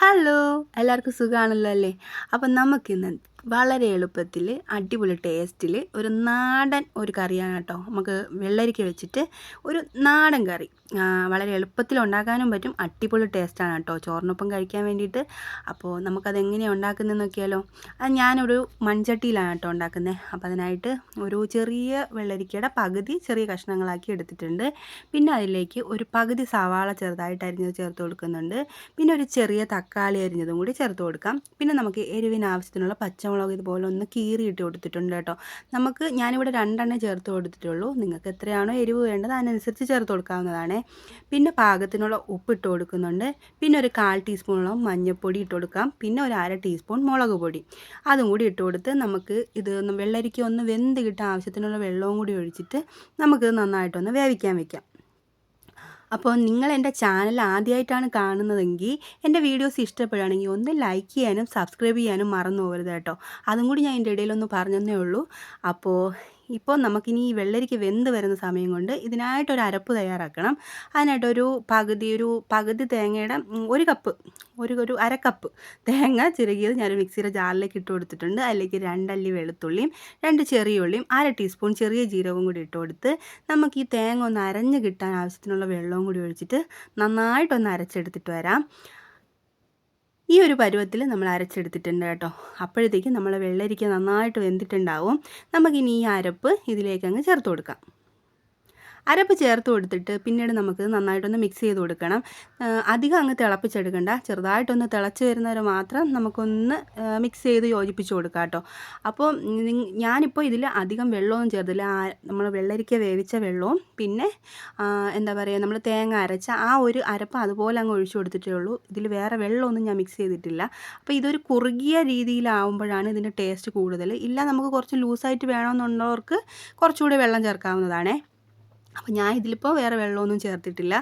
Hello എല്ലാവർക്കും സുഖമാണല്ലോ അല്ലേ? അപ്പം നമുക്കിന്ന് വളരെ എളുപ്പത്തിൽ അടിപൊളി ടേസ്റ്റിൽ ഒരു നാടൻ ഒരു കറിയാണ് കേട്ടോ. നമുക്ക് വെള്ളരിക്ക വെച്ചിട്ട് ഒരു നാടൻ കറി. വളരെ എളുപ്പത്തിൽ ഉണ്ടാക്കാനും പറ്റും. അടിപൊളി ടേസ്റ്റാണ് കേട്ടോ. ചോറിനൊപ്പം കഴിക്കാൻ വേണ്ടിയിട്ട്. അപ്പോൾ നമുക്കത് എങ്ങനെയാണ് ഉണ്ടാക്കുന്നത് നോക്കിയാലോ? അത് ഞാനൊരു മൺചട്ടിയിലാണ് കേട്ടോ ഉണ്ടാക്കുന്നത്. അപ്പോൾ അതിനായിട്ട് ഒരു ചെറിയ വെള്ളരിക്കയുടെ പകുതി ചെറിയ കഷ്ണങ്ങളാക്കി എടുത്തിട്ടുണ്ട്. പിന്നെ അതിലേക്ക് ഒരു പകുതി സവാള ചെറുതായിട്ട് അരിഞ്ഞത് ചേർത്ത് കൊടുക്കുന്നുണ്ട്. പിന്നെ ഒരു ചെറിയ തക്കാളി അരിഞ്ഞതും കൂടി ചേർത്ത് കൊടുക്കാം. പിന്നെ നമുക്ക് എരിവിന് ആവശ്യത്തിനുള്ള പച്ചമുളക് ഇതുപോലെ ഒന്ന് കീറിയിട്ട് കൊടുത്തിട്ടുണ്ട് കേട്ടോ. നമുക്ക് ഞാനിവിടെ രണ്ടെണ്ണം ചേർത്ത് കൊടുത്തിട്ടുള്ളൂ. നിങ്ങൾക്ക് എത്രയാണോ എരിവ് വേണ്ടത് അതിനനുസരിച്ച് ചേർത്ത് കൊടുക്കാവുന്നതാണ്. പിന്നെ പാകത്തിനുള്ള ഉപ്പ് ഇട്ട് കൊടുക്കുന്നുണ്ട്. പിന്നെ ഒരു കാൽ ടീസ്പൂണോളം മഞ്ഞൾപ്പൊടി ഇട്ട് കൊടുക്കാം. പിന്നെ ഒരു അര ടീസ്പൂൺ മുളക് പൊടി. അതും കൂടി ഇട്ട് കൊടുത്ത് നമുക്ക് ഇത് വെള്ളരിക്ക ഒന്ന് വെന്ത് കിട്ടാൻ ആവശ്യത്തിനുള്ള വെള്ളവും കൂടി ഒഴിച്ചിട്ട് നമുക്ക് നന്നായിട്ടൊന്ന് വേവിക്കാൻ വെക്കാം. അപ്പോൾ നിങ്ങൾ എന്റെ ചാനൽ ആദ്യമായിട്ടാണ് കാണുന്നതെങ്കിൽ എന്റെ വീഡിയോസ് ഇഷ്ടപ്പെടുകയാണെങ്കിൽ ഒന്ന് ലൈക്ക് ചെയ്യാനും സബ്സ്ക്രൈബ് ചെയ്യാനും മറന്നു പോകരുത് കേട്ടോ. അതും കൂടി ഞാൻ എന്റെ ഇടയിലൊന്ന് പറഞ്ഞതേ ഉള്ളൂ. അപ്പോൾ ഇപ്പോൾ നമുക്കിനി ഈ വെള്ളരിക്ക് വെന്ത് വരുന്ന സമയം കൊണ്ട് ഇതിനായിട്ടൊരു അരപ്പ് തയ്യാറാക്കണം. അതിനായിട്ടൊരു പകുതി ഒരു പകുതി തേങ്ങയുടെ ഒരു കപ്പ് ഒരു ഒരു അര കപ്പ് തേങ്ങ ചിരകിയത് ഞാൻ മിക്സിയുടെ ജാറിലേക്ക് ഇട്ട് കൊടുത്തിട്ടുണ്ട്. അതിലേക്ക് രണ്ടല്ലി വെളുത്തുള്ളിയും രണ്ട് ചെറിയ ഉള്ളിയും അര ടീസ്പൂൺ ചെറിയ ജീരകവും കൂടി ഇട്ട് കൊടുത്ത് നമുക്ക് ഈ തേങ്ങ ഒന്ന് അരഞ്ഞ് കിട്ടാൻ ആവശ്യത്തിനുള്ള വെള്ളവും കൂടി ഒഴിച്ചിട്ട് നന്നായിട്ടൊന്ന് അരച്ചെടുത്തിട്ട് വരാം. ഈ ഒരു പരുവത്തിൽ നമ്മൾ അരച്ചെടുത്തിട്ടുണ്ട് കേട്ടോ. അപ്പോഴത്തേക്കും നമ്മൾ വെള്ളരിക്ക നന്നായിട്ട് വെന്തിട്ടുണ്ടാവും. നമുക്കിനി ഈ അരപ്പ് ഇതിലേക്ക് അങ്ങ് ചേർത്ത് കൊടുക്കാം. അരപ്പ് ചേർത്ത് കൊടുത്തിട്ട് പിന്നീട് നമുക്ക് നന്നായിട്ടൊന്ന് മിക്സ് ചെയ്ത് കൊടുക്കണം. അധികം അങ്ങ് തിളപ്പിച്ചെടുക്കണ്ട. ചെറുതായിട്ടൊന്ന് തിളച്ച് വരുന്നവരെ മാത്രം നമുക്കൊന്ന് മിക്സ് ചെയ്ത് യോജിപ്പിച്ച് കൊടുക്കാം കേട്ടോ. അപ്പോൾ ഞാനിപ്പോൾ ഇതിൽ അധികം വെള്ളമൊന്നും ചേർത്തില്ല. നമ്മൾ വെള്ളരിക്ക വേവിച്ച വെള്ളവും പിന്നെ എന്താ പറയുക നമ്മൾ തേങ്ങ അരച്ച ആ ഒരു അരപ്പ് അതുപോലെ അങ്ങ് ഒഴിച്ചു കൊടുത്തിട്ടേ ഉള്ളൂ. ഇതിൽ വേറെ വെള്ളമൊന്നും ഞാൻ മിക്സ് ചെയ്തിട്ടില്ല. അപ്പോൾ ഇതൊരു കുറുകിയ രീതിയിലാവുമ്പോഴാണ് ഇതിന്റെ ടേസ്റ്റ് കൂടുതൽ ഇല്ല നമുക്ക് കുറച്ച് ലൂസായിട്ട് വേണമെന്നുള്ളവർക്ക് കുറച്ചുകൂടി വെള്ളം ചേർക്കാവുന്നതാണേ. അപ്പോൾ ഞാൻ ഇതിലിപ്പോൾ വേറെ വെള്ളമൊന്നും ചേർത്തിട്ടില്ല.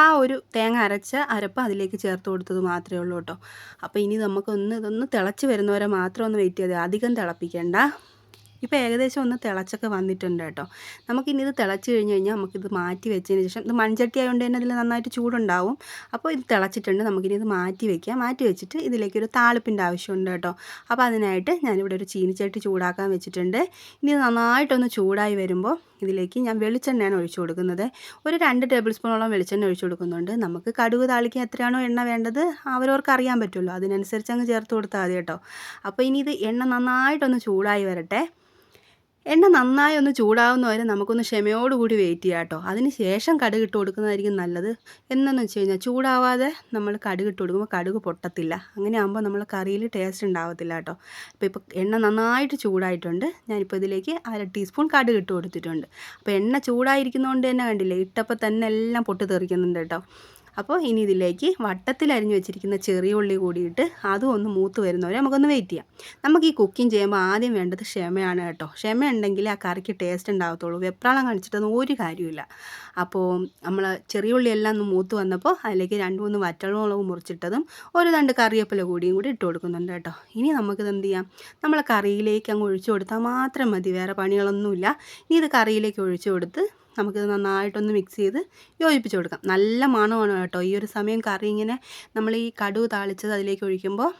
ആ ഒരു തേങ്ങ അരച്ച അരപ്പ് അതിലേക്ക് ചേർത്ത് കൊടുത്തത് മാത്രമേ ഉള്ളൂ കേട്ടോ. അപ്പോൾ ഇനി നമുക്കൊന്ന് ഇതൊന്ന് തിളച്ച് വരുന്നവരെ മാത്രം ഒന്ന് വെയിറ്റ് ചെയ്ത്. അധികം തിളപ്പിക്കേണ്ട. ഇപ്പോൾ ഏകദേശം ഒന്ന് തിളച്ചൊക്കെ വന്നിട്ടുണ്ട് കേട്ടോ. നമുക്കിനി ഇത് തിളച്ച് കഴിഞ്ഞ് കഴിഞ്ഞാൽ നമുക്കിത് മാറ്റി വെച്ചതിന് ശേഷം ഇത് മൺചട്ടി ആയതുകൊണ്ട് തന്നെ അതിൽ നന്നായിട്ട് ചൂടുണ്ടാവും. അപ്പോൾ ഇത് തിളച്ചിട്ടുണ്ട്. നമുക്കിനി ഇത് മാറ്റി വെക്കാം. മാറ്റി വെച്ചിട്ട് ഇതിലേക്ക് ഒരു താളിപ്പിന്റെ ആവശ്യമുണ്ട് കേട്ടോ. അപ്പോൾ അതിനായിട്ട് ഞാനിവിടെ ഒരു ചീനിച്ചട്ടി ചൂടാക്കാൻ വെച്ചിട്ടുണ്ട്. ഇനി നന്നായിട്ടൊന്ന് ചൂടായി വരുമ്പോൾ ഇതിലേക്ക് ഞാൻ വെളിച്ചെണ്ണയാണ് ഒഴിച്ചു കൊടുക്കുന്നത്. ഒരു രണ്ട് ടേബിൾ സ്പൂണോളം വെളിച്ചെണ്ണ ഒഴിച്ചു കൊടുക്കുന്നുണ്ട്. നമുക്ക് കടുക് താളിക്കാൻ എത്രയാണോ എണ്ണ വേണ്ടത് അവരവർക്ക് അറിയാൻ പറ്റുമല്ലോ. അതിനനുസരിച്ച് അങ്ങ് ചേർത്ത് കൊടുത്താൽ മതി കേട്ടോ. അപ്പോൾ ഇനി ഇത് എണ്ണ നന്നായിട്ടൊന്ന് ചൂടായി വരട്ടെ. എണ്ണ നന്നായി ഒന്ന് ചൂടാവുന്ന വരെ നമുക്കൊന്ന് ക്ഷമയോടുകൂടി വെയിറ്റ് ചെയ്യാം കേട്ടോ. അതിന് ശേഷം കടുക് ഇട്ട് കൊടുക്കുന്നതായിരിക്കും നല്ലത്. എന്നു വെച്ച് കഴിഞ്ഞാൽ ചൂടാവാതെ നമ്മൾ കടുക് ഇട്ട് കൊടുക്കുമ്പോൾ കടുക് പൊട്ടത്തില്ല. അങ്ങനെ ആകുമ്പോൾ നമ്മൾ കറിയിൽ ടേസ്റ്റ് ഉണ്ടാവത്തില്ല കേട്ടോ. അപ്പോൾ ഇപ്പോൾ എണ്ണ നന്നായിട്ട് ചൂടായിട്ടുണ്ട്. ഞാനിപ്പോൾ ഇതിലേക്ക് അര ടീസ്പൂൺ കടുക് ഇട്ട് കൊടുത്തിട്ടുണ്ട്. അപ്പോൾ എണ്ണ ചൂടായിരിക്കുന്നതുകൊണ്ട് തന്നെ കണ്ടില്ലേ ഇട്ടപ്പോൾ തന്നെ എല്ലാം പൊട്ടി തെറിക്കുന്നുണ്ട് കേട്ടോ. അപ്പോൾ ഇനി ഇതിലേക്ക് വട്ടത്തിൽ അരിഞ്ഞു വെച്ചിരിക്കുന്ന ചെറിയ ഉള്ളി കൂടിയിട്ട് അതും ഒന്ന് മൂത്ത് വരുന്നവരെ നമുക്കൊന്ന് വെയിറ്റ് ചെയ്യാം. നമുക്ക് ഈ കുക്കിംഗ് ചെയ്യുമ്പോൾ ആദ്യം വേണ്ടത് ക്ഷമയാണ് കേട്ടോ. ക്ഷമ ഉണ്ടെങ്കിൽ ആ കറിക്ക് ടേസ്റ്റ് ഉണ്ടാകത്തുള്ളൂ വെപ്രാളം കാണിച്ചിട്ടൊന്നും ഒരു കാര്യമില്ല അപ്പോൾ നമ്മൾ ചെറിയ ഉള്ളിയെല്ലാം ഒന്ന് മൂത്ത് വന്നപ്പോൾ അതിലേക്ക് രണ്ട് മൂന്ന് വറ്റൽമുളക് മുറിച്ചിട്ടതും ഒരു രണ്ട് കറിവേപ്പില കൂടിയും കൂടി ഇട്ട് കൊടുക്കുന്നുണ്ട് കേട്ടോ. ഇനി നമുക്കിത് എന്ത് ചെയ്യാം? നമ്മൾ കറിയിലേക്ക് അങ്ങ് ഒഴിച്ചു കൊടുത്താൽ മാത്രം മതി. വേറെ പണികളൊന്നുമില്ല. ഇനി ഇത് കറിയിലേക്ക് ഒഴിച്ചു കൊടുത്ത് നമുക്കിത് നന്നായിട്ടൊന്ന് മിക്സ് ചെയ്ത് യോജിപ്പിച്ച് കൊടുക്കാം. നല്ല മണമാണ് കേട്ടോ. ഈ ഒരു സമയം കറി ഇങ്ങനെ നമ്മൾ ഈ കടുക് താളിച്ചത് അതിലേക്ക് ഒഴിക്കുമ്പോൾ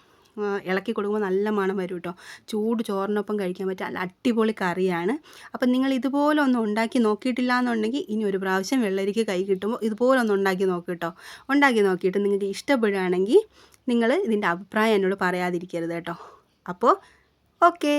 ഇളക്കി കൊടുക്കുമ്പോൾ നല്ല മണം വരും കേട്ടോ. ചൂട് ചോറിനൊപ്പം കഴിക്കാൻ പറ്റിയ നല്ല അടിപൊളി കറിയാണ്. അപ്പം നിങ്ങൾ ഇതുപോലെ ഒന്ന് ഉണ്ടാക്കി നോക്കിയിട്ടില്ല എന്നുണ്ടെങ്കിൽ ഇനി ഒരു പ്രാവശ്യം വെള്ളരിക്ക് കൈ കിട്ടുമ്പോൾ ഇതുപോലെ ഒന്ന് ഉണ്ടാക്കി നോക്ക് കേട്ടോ. ഉണ്ടാക്കി നോക്കിയിട്ട് നിങ്ങൾക്ക് ഇഷ്ടപ്പെടുകയാണെങ്കിൽ നിങ്ങൾ ഇതിന്റെ അഭിപ്രായം എന്നോട് പറയാതിരിക്കരുത് കേട്ടോ. അപ്പോൾ ഓക്കേ.